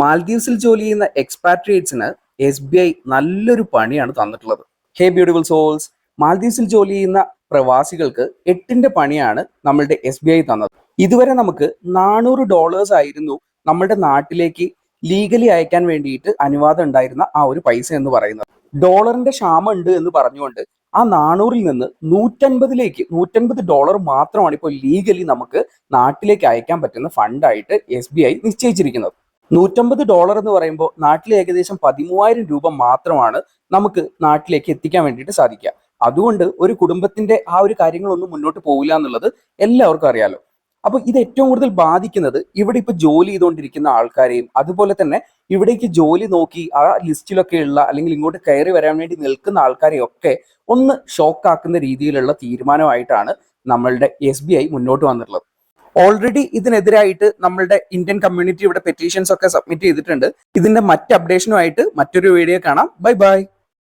മാൽദീവ്സിൽ ജോലി ചെയ്യുന്ന എക്സ്പാട്രിയേറ്റ്സിന് S B I നല്ലൊരു പണിയാണ് തന്നിട്ടുള്ളത്. ഹേ ബ്യൂട്ടിഫുൾ സോൾസ് മാൽദീവ്സിൽ ജോലി ചെയ്യുന്ന പ്രവാസികൾക്ക് എട്ടിന്റെ പണിയാണ് നമ്മളുടെ എസ് ബി ഐ തന്നത്. ഇതുവരെ നമുക്ക് നാനൂറ് ഡോളേഴ്സ് ആയിരുന്നു നമ്മളുടെ നാട്ടിലേക്ക് ലീഗലി അയക്കാൻ വേണ്ടിയിട്ട് അനുവാദം ഉണ്ടായിരുന്ന ആ ഒരു പൈസ എന്ന് പറയുന്നത്. ഡോളറിന്റെ ക്ഷാമം ഉണ്ട് എന്ന് പറഞ്ഞുകൊണ്ട് ആ നാനൂറിൽ നിന്ന് നൂറ്റൻപതിലേക്ക് നൂറ്റൻപത് ഡോളർ മാത്രമാണ് ഇപ്പോൾ ലീഗലി നമുക്ക് നാട്ടിലേക്ക് അയക്കാൻ പറ്റുന്ന ഫണ്ടായിട്ട് എസ് ബി ഐ നിശ്ചയിച്ചിരിക്കുന്നത്. നൂറ്റമ്പത് ഡോളർ എന്ന് പറയുമ്പോൾ നാട്ടിൽ ഏകദേശം പതിമൂവായിരം രൂപ മാത്രമാണ് നമുക്ക് നാട്ടിലേക്ക് എത്തിക്കാൻ വേണ്ടിയിട്ട് സാധിക്കുക. അതുകൊണ്ട് ഒരു കുടുംബത്തിന്റെ ആ ഒരു കാര്യങ്ങളൊന്നും മുന്നോട്ട് പോകില്ല എന്നുള്ളത് എല്ലാവർക്കും അറിയാലോ. അപ്പൊ ഇത് ഏറ്റവും കൂടുതൽ ബാധിക്കുന്നത് ഇവിടെ ഇപ്പൊ ജോലി ചെയ്തുകൊണ്ടിരിക്കുന്ന ആൾക്കാരെയും അതുപോലെ തന്നെ ഇവിടേക്ക് ജോലി നോക്കി ആ ലിസ്റ്റിലൊക്കെ ഉള്ള അല്ലെങ്കിൽ ഇങ്ങോട്ട് കയറി വരാൻ വേണ്ടി നിൽക്കുന്ന ആൾക്കാരെയും ഒക്കെ ഒന്ന് ഷോക്കാക്കുന്ന രീതിയിലുള്ള തീരുമാനമായിട്ടാണ് നമ്മളുടെ എസ് മുന്നോട്ട് വന്നിട്ടുള്ളത്. ഓൾറെഡി ഇതിനെതിരായിട്ട് നമ്മളുടെ ഇന്ത്യൻ കമ്മ്യൂണിറ്റി ഇവിടെ പെറ്റീഷൻസ് ഒക്കെ സബ്മിറ്റ് ചെയ്തിട്ടുണ്ട്. ഇതിന്റെ മറ്റ് അപ്ഡേഷനുമായിട്ട് മറ്റൊരു വീഡിയോ കാണാം. Bye bye